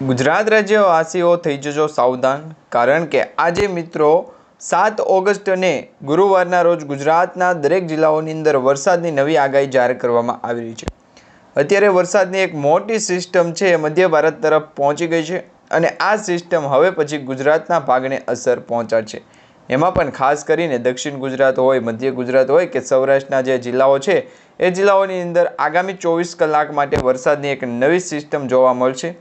ગુજરાત રાજ્યવાસીઓ થઈ જજો સાવધાન, કારણ કે આજે મિત્રો સાત ઓગસ્ટ અને ગુરુવારના રોજ ગુજરાતના દરેક જિલ્લાઓની અંદર વરસાદની નવી આગાહી જાહેર કરવામાં આવી રહી છે. અત્યારે વરસાદની એક મોટી સિસ્ટમ છે એ મધ્ય ભારત તરફ પહોંચી ગઈ છે અને આ સિસ્ટમ હવે પછી ગુજરાતના ભાગને અસર પહોંચાડશે. એમાં પણ ખાસ કરીને દક્ષિણ ગુજરાત હોય, મધ્ય ગુજરાત હોય કે સૌરાષ્ટ્રના જે જિલ્લાઓ છે, એ જિલ્લાઓની અંદર આગામી ચોવીસ કલાક માટે વરસાદની એક નવી સિસ્ટમ જોવા મળશે.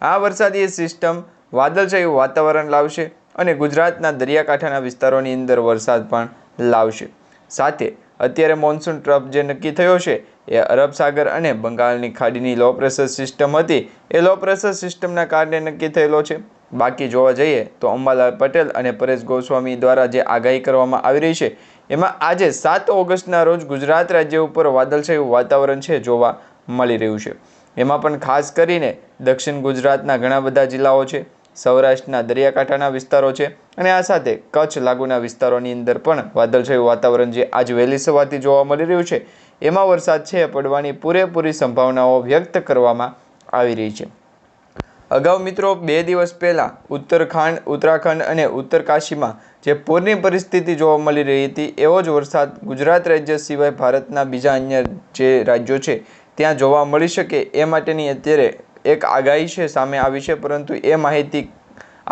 આ વરસાદી સિસ્ટમ વાદળછાયું વાતાવરણ લાવશે અને ગુજરાતના દરિયાકાંઠાના વિસ્તારોની અંદર વરસાદ પણ લાવશે. સાથે અત્યારે મોન્સૂન ટ્રફ જે નક્કી થયો છે, એ અરબ સાગર અને બંગાળની ખાડીની લો પ્રેશર સિસ્ટમ હતી. એ લો પ્રેશર સિસ્ટમના કારણે નક્કી થયેલો છે. બાકી જોવા જઈએ તો અંબાલાલ પટેલ અને પરેશ ગોસ્વામી દ્વારા જે આગાહી કરવામાં આવી રહી છે, એમાં આજે સાત ઓગસ્ટના રોજ ગુજરાત રાજ્ય ઉપર વાદળછાયું વાતાવરણ છે જોવા મળી રહ્યું છે. એમાં પણ ખાસ કરીને દક્ષિણ ગુજરાતના ઘણા બધા જિલ્લાઓ છે, સૌરાષ્ટ્રના દરિયાકાંઠાના વિસ્તારો છે અને આ સાથે કચ્છ લાગુના વિસ્તારોની અંદર પણ વાદળછાયું વાતાવરણ જે આજ વહેલી સવારથી જોવા મળી રહ્યું છે, એમાં વરસાદ છે પડવાની પૂરેપૂરી સંભાવનાઓ વ્યક્ત કરવામાં આવી રહી છે. અગાઉ મિત્રો બે દિવસ પહેલાં ઉત્તરખાંડ, ઉત્તરાખંડ અને ઉત્તરકાશીમાં જે પૂરની પરિસ્થિતિ જોવા મળી રહી હતી એવો જ વરસાદ ગુજરાત રાજ્ય સિવાય ભારતના બીજા અન્ય જે રાજ્યો છે ત્યાં જોવા મળી શકે એ માટેની અત્યારે એક આગાહી છે, સામે આવી છે, પરંતુ એ માહિતી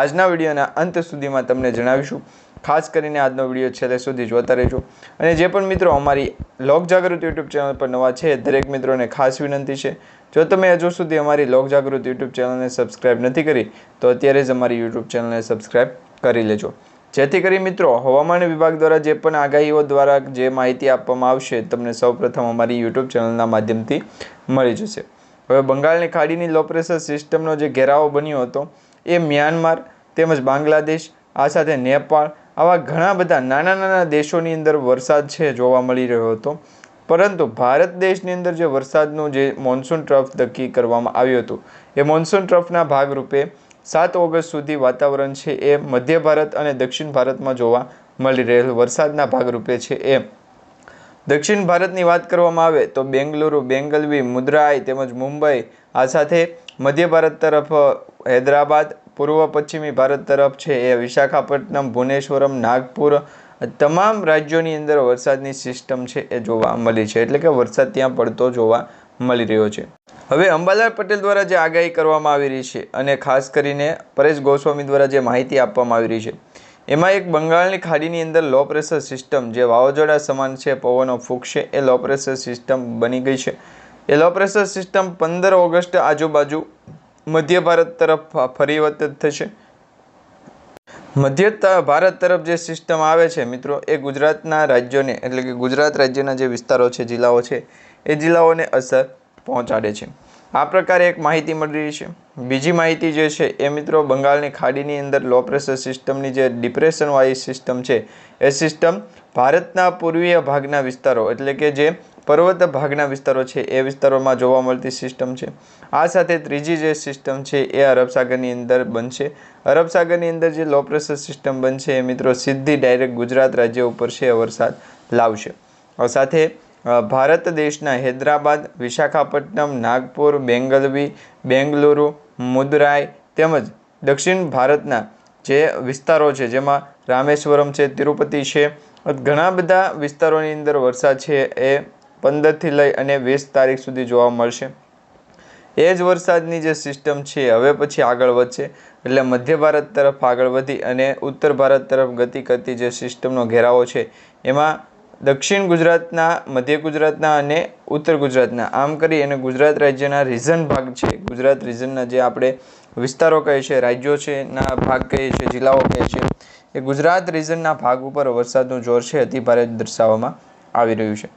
આજના વિડીયોના અંત સુધીમાં તમને જણાવીશું. ખાસ કરીને આજનો વીડિયો છેલ્લે સુધી જોતા રહેજો. અને જે પણ મિત્રો અમારી લોક જાગૃત યુટ્યુબ ચેનલ પર નવા છે દરેક મિત્રોને ખાસ વિનંતી છે. જો તમે હજુ સુધી અમારી લોક જાગૃત યુટ્યુબ ચેનલને સબસ્ક્રાઇબ નથી કરી, તો અત્યારે જ અમારી યુટ્યુબ ચેનલને સબસ્ક્રાઇબ કરી લેજો. જેથી કરી મિત્રો, હવામાન વિભાગ દ્વારા જે પણ આગાહીઓ દ્વારા જે માહિતી આપવામાં આવશે, તમને સૌપ્રથમ અમારી યુટ્યુબ ચેનલના માધ્યમથી મળી જશે. હવે બંગાળની ખાડીની લો પ્રેશર સિસ્ટમનો જે ઘેરાવો બન્યો હતો, એ મ્યાનમાર તેમજ બાંગ્લાદેશ, આ સાથે નેપાળ, આવા ઘણા બધા નાના નાના દેશોની અંદર વરસાદ છે જોવા મળી રહ્યો હતો. પરંતુ ભારત દેશની અંદર જે વરસાદનું જે મોન્સૂન ટ્રફ નક્કી કરવામાં આવ્યું હતું, એ મોન્સૂન ટ્રફના ભાગરૂપે સાત ઓગસ્ટ સુધી વાતાવરણ છે એ મધ્ય ભારત અને દક્ષિણ ભારતમાં જોવા મળી રહેલ વરસાદના ભાગરૂપે છે એ. દક્ષિણ ભારતની વાત કરવામાં આવે તો બેંગલુરુ, બેંગલવી, મુદ્રાઈ તેમજ મુંબઈ આ સાથે મધ્ય ભારત તરફ, હૈદરાબાદ, પૂર્વ પશ્ચિમી ભારત તરફ છે એ, વિશાખાપટ્ટનમ, ભુવનેશ્વરમ, નાગપુર તમામ રાજ્યોની અંદર વરસાદની સિસ્ટમ છે એ જોવા મળી છે. એટલે કે વરસાદ ત્યાં પડતો જોવા મળી રહ્યો છે. હવે અંબાલાલ પટેલ દ્વારા જે આગાહી કરવામાં આવી રહી છે અને ખાસ કરીને પરેશ ગોસ્વામી દ્વારા જે માહિતી આપવામાં આવી રહી છે, એમાં એક બંગાળની ખાડીની અંદર લો પ્રેશર સિસ્ટમ જે વાવાઝોડા સમાન છે, પવનો ફૂંકશે, એ લો પ્રેશર સિસ્ટમ બની ગઈ છે. એ લો પ્રેશર સિસ્ટમ પંદર ઓગસ્ટ આજુબાજુ મધ્ય ભારત તરફ પરિવર્તિત થશે. મધ્ય ભારત તરફ જે સિસ્ટમ આવે છે, મિત્રો, એ ગુજરાતના રાજ્યોને, એટલે કે ગુજરાત રાજ્યના જે વિસ્તારો છે, જિલ્લાઓ છે, એ જિલ્લાઓને અસર પહોંચાડે છે. આ પ્રકારે એક માહિતી મળી રહી છે. બીજી માહિતી જે છે, એ મિત્રો બંગાળની ખાડીની અંદર લો પ્રેશર સિસ્ટમની જે ડિપ્રેશનવાળી સિસ્ટમ છે, એ સિસ્ટમ ભારતના પૂર્વીય ભાગના વિસ્તારો, એટલે કે જે પર્વત ભાગના વિસ્તારો છે, એ વિસ્તારોમાં જોવા મળતી સિસ્ટમ છે. આ સાથે ત્રીજી જે સિસ્ટમ છે, એ અરબસાગરની અંદર બનશે. અરબસાગરની અંદર જે લો પ્રેશર સિસ્ટમ બનશે, એ મિત્રો સીધી ડાયરેક્ટ ગુજરાત રાજ્ય ઉપર છે વરસાદ લાવશે. સાથે ભારત દેશના હૈદરાબાદ, વિશાખાપટ્ટનમ, નાગપુર, બેંગલવી, બેંગલુરુ, મુદરાઈ તેમજ દક્ષિણ ભારતના જે વિસ્તારો છે, જેમાં રામેશ્વરમ છે, તિરુપતિ છે, ઘણા બધા વિસ્તારોની અંદર વરસાદ છે એ પંદરથી લઈ અને વીસ તારીખ સુધી જોવા મળશે. એ જ વરસાદની જે સિસ્ટમ છે, હવે પછી આગળ વધશે. એટલે મધ્ય ભારત તરફ આગળ વધી અને ઉત્તર ભારત તરફ ગતિ કરતી જે સિસ્ટમનો ઘેરાવો છે, એમાં દક્ષિણ ગુજરાતના, મધ્ય ગુજરાતના અને ઉત્તર ગુજરાતના. આમ કરી અને ગુજરાત રાજ્યના રિઝન ભાગ છે. ગુજરાત રિઝનના જે આપણે વિસ્તારો કહે છે, રાજ્યો છે, ના ભાગ કહીએ છીએ જિલ્લાઓ કહે છે, એ ગુજરાત રિઝનના ભાગ ઉપર વરસાદનું જોર છે, અતિ ભારે દર્શાવવામાં આવી રહ્યું છે.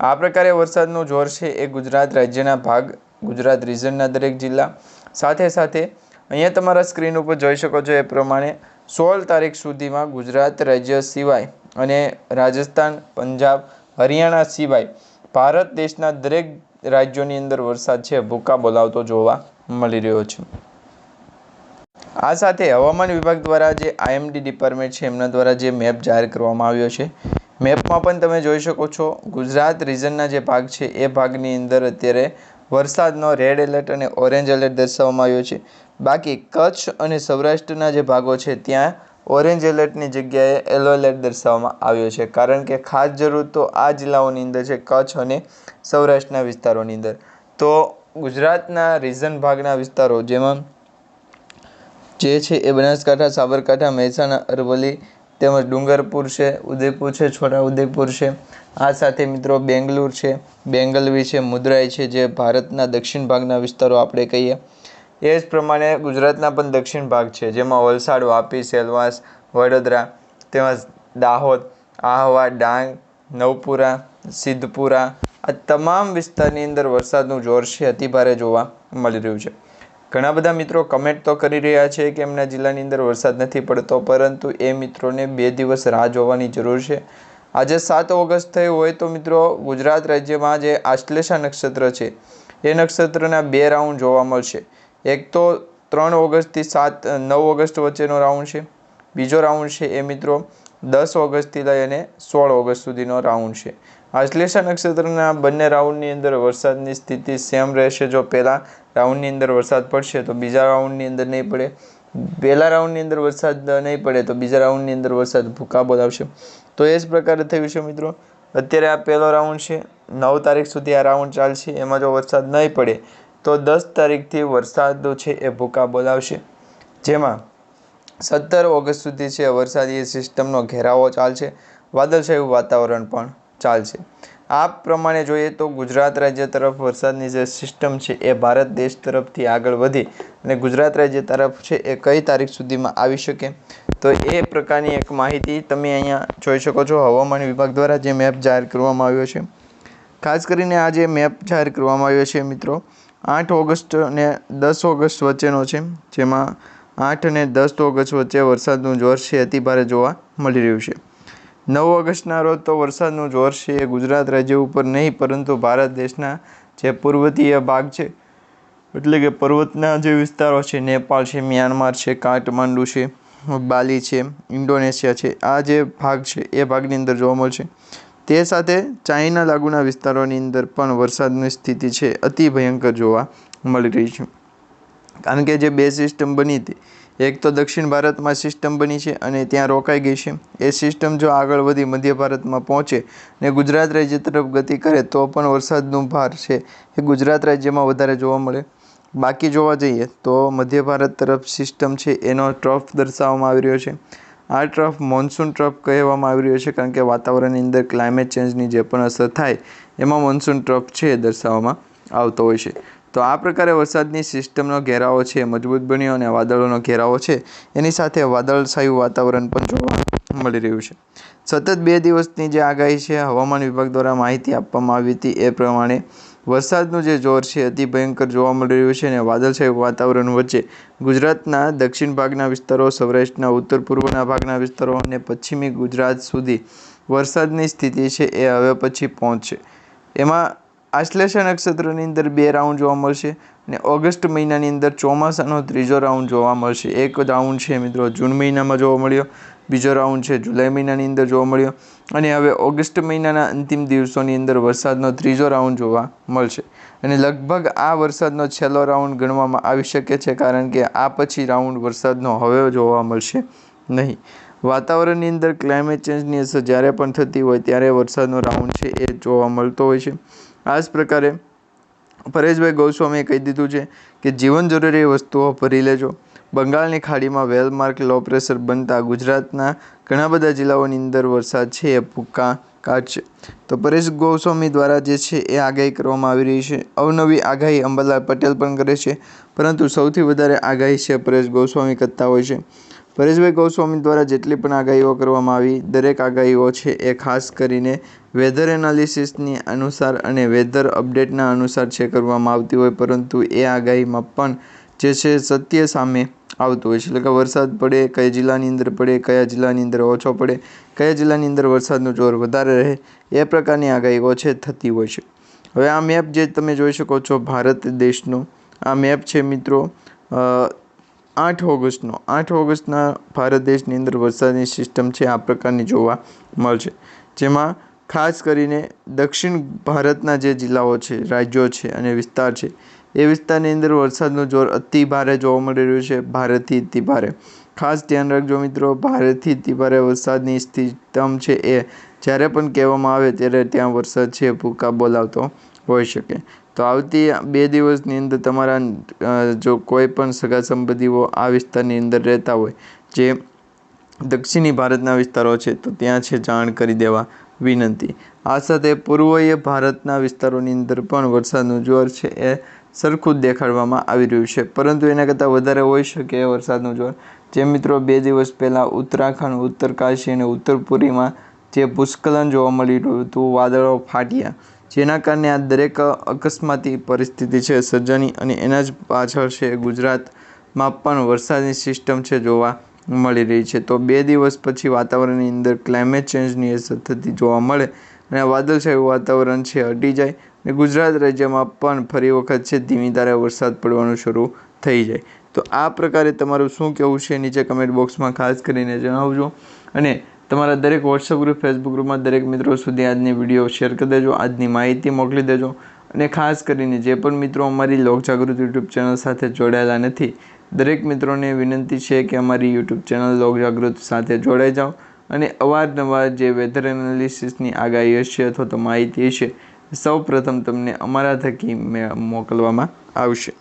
આ પ્રકારે વરસાદનું જોર છે એ ગુજરાત રાજ્યના ભાગ, ગુજરાત રિઝનના દરેક જિલ્લા. સાથે સાથે અહીંયા તમારા સ્ક્રીન ઉપર જોઈ શકો છો એ પ્રમાણે સોળ તારીખ સુધીમાં ગુજરાત રાજ્ય સિવાય અને રાજસ્થાન, પંજાબ, હરિયાણા સિવાય ભારત દેશના દરેક રાજ્યોની અંદર વરસાદ છે, ભૂકા બોલાવતો જોવા મળી રહ્યો છે. આ સાથે હવામાન વિભાગ દ્વારા જે આઈએમડી ડિપાર્ટમેન્ટ છે, એમના દ્વારા જે મેપ જાહેર કરવામાં આવ્યો છે. મેપમાં પણ તમે જોઈ શકો છો, ગુજરાત રિજનના જે ભાગ છે, એ ભાગની અંદર અત્યારે વરસાદનો રેડ એલર્ટ અને ઓરેન્જ એલર્ટ દર્શાવવામાં આવ્યો છે. બાકી કચ્છ અને સૌરાષ્ટ્રના જે ભાગો છે, ત્યાં ઓરેન્જ એલર્ટની જગ્યાએ યલો એલર્ટ દર્શાવવામાં આવ્યો છે. કારણ કે ખાસ જરૂર તો આ જિલ્લાઓની અંદર છે, કચ્છ અને સૌરાષ્ટ્રના વિસ્તારોની અંદર. તો ગુજરાતના રીઝન ભાગના વિસ્તારો જેમાં જે છે એ બનાસકાંઠા, સાબરકાંઠા, મહેસાણા, અરવલ્લી તેમજ ડુંગરપુર છે, ઉદયપુર છે, છોટા ઉદયપુર છે. આ સાથે મિત્રો બેંગલુર છે, બેંગલવી છે, મુદ્રાઈ છે, જે ભારતના દક્ષિણ ભાગના વિસ્તારો આપણે કહીએ. એ જ પ્રમાણે ગુજરાતના પણ દક્ષિણ ભાગ છે, જેમાં વલસાડ, વાપી, સેલવાસ, વડોદરા, તેમજ દાહોદ, આહવા, ડાંગ, નવપુરા, સિદ્ધપુરા આ તમામ વિસ્તારની અંદર વરસાદનું જોર છે અતિભારે જોવા મળી રહ્યું છે. ઘણા બધા મિત્રો કમેન્ટ તો કરી રહ્યા છે કે એમના જિલ્લાની અંદર વરસાદ નથી પડતો, પરંતુ એ મિત્રોને બે દિવસ રાહ જોવાની જરૂર છે. આજે સાત ઓગસ્ટ થયો હોય તો મિત્રો ગુજરાત રાજ્યમાં જે આશ્લેષા નક્ષત્ર છે, એ નક્ષત્રના બે રાઉન્ડ જોવા મળશે. એક તો ત્રણ ઓગસ્ટથી સાત નવ ઓગસ્ટ વચ્ચેનો રાઉન્ડ છે. બીજો રાઉન્ડ છે એ મિત્રો દસ ઓગસ્ટથી લઈ અને સોળ ઓગસ્ટ સુધીનો રાઉન્ડ છે. આશ્લેષા નક્ષત્રના બંને રાઉન્ડની અંદર વરસાદની સ્થિતિ સેમ રહેશે જો પહેલાં રાઉન્ડની અંદર વરસાદ પડશે તો બીજા રાઉન્ડની અંદર નહીં પડે. પહેલા રાઉન્ડની અંદર વરસાદ નહીં પડે તો બીજા રાઉન્ડની અંદર વરસાદ ભૂકા બોલાવશે તો એ જ પ્રકારે થયું છે મિત્રો. અત્યારે આ પહેલો રાઉન્ડ છે. નવ તારીખ સુધી આ રાઉન્ડ ચાલશે. એમાં જો વરસાદ નહીં પડે તો દસ તારીખથી વરસાદ છે એ ભૂકા બોલાવશે. જેમાં સત્તર ઓગસ્ટ સુધી છે વરસાદી સિસ્ટમનો ઘેરાવો ચાલશે. વાદળછાયું વાતાવરણ પણ ચાલશે. આ પ્રમાણે જોઈએ તો ગુજરાત રાજ્ય તરફ વરસાદની જે સિસ્ટમ છે એ ભારત દેશ તરફથી આગળ વધી અને ગુજરાત રાજ્ય તરફ છે એ કઈ તારીખ સુધીમાં આવી શકે? તો એ પ્રકારની એક માહિતી તમે અહીંયા જોઈ શકો છો હવામાન વિભાગ દ્વારા જે મેપ જાહેર કરવામાં આવ્યો છે. ખાસ કરીને આ જે મેપ જાહેર કરવામાં આવ્યો છે મિત્રો આઠ ઓગસ્ટ અને દસ ઓગસ્ટ વચ્ચેનો છે, જેમાં આઠ અને દસ ઓગસ્ટ વચ્ચે વરસાદનું જોર છે અતિભારે જોવા મળી રહ્યું છે. નવ ઓગસ્ટના રોજ તો વરસાદનું જોર છે એ ગુજરાત રાજ્ય ઉપર નહીં, પરંતુ ભારત દેશના જે પૂર્વતીય ભાગ છે, એટલે કે પર્વતના જે વિસ્તારો છે, નેપાળ છે, મ્યાનમાર છે, કાઠમાંડુ છે, બાલી છે, ઇન્ડોનેશિયા છે, આ જે ભાગ છે, એ ભાગની અંદર જોવા મળશે. તે સાથે ચાઇના લાગુના વિસ્તારોની અંદર પણ વરસાદની સ્થિતિ છે, અતિ ભયંકર જોવા મળી રહી છે. કારણ કે જે બે સિસ્ટમ બની હતી, એક તો દક્ષિણ ભારતમાં સિસ્ટમ બની છે અને ત્યાં રોકાઈ ગઈ છે. એ સિસ્ટમ જો આગળ વધી મધ્ય ભારતમાં પહોંચે ને ગુજરાત રાજ્ય તરફ ગતિ કરે તો પણ વરસાદનું ભાર છે એ ગુજરાત રાજ્યમાં વધારે જોવા મળે. બાકી જોવા જઈએ તો મધ્ય ભારત તરફ સિસ્ટમ છે એનો ટ્રફ દર્શાવવામાં આવી રહ્યો છે. આ ટ્રફ મોન્સૂન ટ્રફ કહેવામાં આવી રહ્યો છે કારણ કે વાતાવરણની અંદર ક્લાઇમેટ ચેન્જની જે પણ અસર થાય, એમાં મોન્સૂન ટ્રફ છે એ દર્શાવવામાં આવતો હોય છે. તો આ પ્રકારે વરસાદની સિસ્ટમનો ઘેરાવો છે, મજબૂત બન્યો અને વાદળોનો ઘેરાવો છે, એની સાથે વાદળછાયું વાતાવરણ પણ જોવા મળી રહ્યું છે. સતત બે દિવસની જે આગાહી છે, હવામાન વિભાગ દ્વારા માહિતી આપવામાં આવી હતી એ પ્રમાણે વરસાદનું જે જોર છે, અતિ ભયંકર જોવા મળી રહ્યું છે અને વાદળછાયું વાતાવરણ વચ્ચે ગુજરાતના દક્ષિણ ભાગના વિસ્તારો, સૌરાષ્ટ્રના ઉત્તર પૂર્વના ભાગના વિસ્તારો અને પશ્ચિમી ગુજરાત સુધી વરસાદની સ્થિતિ છે એ હવે પછી પહોંચશે. એમાં આશ્લેષા નક્ષત્રની અંદર બે રાઉન્ડ જોવા મળશે અને ઓગસ્ટ મહિનાની અંદર ચોમાસાનો ત્રીજો રાઉન્ડ જોવા મળશે. એક રાઉન્ડ છે મિત્રો જૂન મહિનામાં જોવા મળ્યો, બીજો રાઉન્ડ છે જુલાઈ મહિનાની અંદર જોવા મળ્યો. અને હવે ઓગસ્ટ મહિનાના અંતિમ દિવસોની અંદર વરસાદનો ત્રીજો રાઉન્ડ જોવા મળશે. અને લગભગ આ વરસાદનો છેલ્લો રાઉન્ડ ગણવામાં આવી શકે છે કારણ કે આ પછી રાઉન્ડ વરસાદનો હવે જોવા મળશે નહીં. વાતાવરણની અંદર ક્લાઇમેટ ચેન્જની અસર જ્યારે પણ થતી હોય ત્યારે વરસાદનો રાઉન્ડ છે એ જોવા મળતો હોય છે. આ જ પ્રકારે પરેશભાઈ ગોસ્વામીએ કહી દીધું છે કે જીવન જરૂરી વસ્તુઓ ભરી લેજો. બંગાળની ખાડીમાં વેલમાર્ક લો પ્રેશર બનતા ગુજરાતના ઘણા બધા જિલ્લાઓની અંદર વરસાદ છે એ ભૂકા કાઢશે તો પરેશ ગોસ્વામી દ્વારા જે છે એ આગાહી કરવામાં આવી રહી છે. અવનવી આગાહી અંબાલાલ પટેલ પણ કરે છે. પરંતુ સૌથી વધારે આગાહી છે પરેશ ગોસ્વામી કરતા હોય છે. પરેશભાઈ ગોસ્વામી દ્વારા જેટલી પણ આગાહીઓ કરવામાં આવી, દરેક આગાહીઓ છે એ ખાસ કરીને વેધર એનાલિસિસની અનુસાર અને વેધર અપડેટના અનુસાર છે કરવામાં આવતી હોય, પરંતુ એ આગાહીમાં પણ જે છે સત્ય સામે આવતું હોય છે. એટલે કે વરસાદ પડે, કયા જિલ્લાની અંદર પડે, કયા જિલ્લાની અંદર ઓછો પડે, કયા જિલ્લાની અંદર વરસાદનું જોર વધારે રહે, એ પ્રકારની આગાહીઓ છે થતી હોય છે. હવે આ મેપ જે તમે જોઈ શકો છો ભારત દેશનો, આ મેપ છે મિત્રો આઠ ઓગસ્ટનો. આઠ ઓગસ્ટના ભારત દેશની અંદર વરસાદની સિસ્ટમ છે, આ પ્રકારની જોવા મળશે. જેમાં ખાસ કરીને દક્ષિણ ભારતના જે જિલ્લાઓ છે, રાજ્યો છે અને વિસ્તાર છે એ વિસ્તારની અંદર વરસાદનું જોર અતિ ભારે જોવા મળી રહ્યું છે. ભારેથી અતિ ભારે. ખાસ ધ્યાન રાખજો મિત્રો, ભારેથી અતિ ભારે વરસાદની સ્થિતમ છે એ જ્યારે પણ કહેવામાં આવે ત્યારે ત્યાં વરસાદ છે, ભૂકા બોલાવતો હોઈ શકે. તો આવતી બે દિવસની અંદર તમારા જો કોઈ પણ સગા સંબંધીઓ આ વિસ્તારની અંદર રહેતા હોય, જે દક્ષિણી ભારતના વિસ્તારો છે, તો ત્યાં છે જાણ કરી દેવા વિનંતી. આ સાથે પૂર્વીય ભારતના વિસ્તારોની અંદર પણ વરસાદનું જોર છે એ સરખું જ દેખાડવામાં આવી રહ્યું છે. પરંતુ એના કરતાં વધારે હોઈ શકે વરસાદનું જોર. જે મિત્રો બે દિવસ પહેલાં ઉત્તરાખંડ ઉત્તરકાશી અને ઉત્તરપુરીમાં જે ભૂસ્ખલન જોવા મળી રહ્યું હતું, વાદળો ફાટ્યા. જેના કારણે આ દરેક અકસ્માતી પરિસ્થિતિ છે, સર્જાની અને એના જ પાછળ છે ગુજરાતમાં પણ વરસાદની સિસ્ટમ છે જોવા મળી રહી છે. તો બે દિવસ પછી વાતાવરણની અંદર ક્લાઇમેટ ચેન્જની અસર થતી જોવા મળે અને વાદળછાયું વાતાવરણ છે હટી જાય અને ગુજરાત રાજ્યમાં પણ ફરી વખત છે, ધીમી ધારે વરસાદ પડવાનું શરૂ થઈ જાય. તો આ પ્રકારે તમારું શું કહેવું છે, નીચે કમેન્ટ બોક્સમાં ખાસ કરીને જણાવજો. અને તમારા દરેક વોટ્સઅપ ગ્રુપ ફેસબુક ગ્રુપમાં દરેક મિત્રો સુધી આજની વીડિયો શેર કરી દેજો, આજની માહિતી મોકલી દેજો. અને ખાસ કરીને જે પણ મિત્રો અમારી લોક જાગૃતિ યુટ્યુબ ચેનલ સાથે જોડાયેલા નથી, દરેક મિત્રોને વિનંતી છે કે અમારી યુટ્યુબ ચેનલ લોક જાગૃતિ સાથે જોડાઈ જાઓ. અને અવારનવાર જે વેધર એનાલિસિસની આગાહી હશે અથવા તો માહિતી હશે સૌ પ્રથમ તમને અમારા થકી મોકલવામાં આવશે.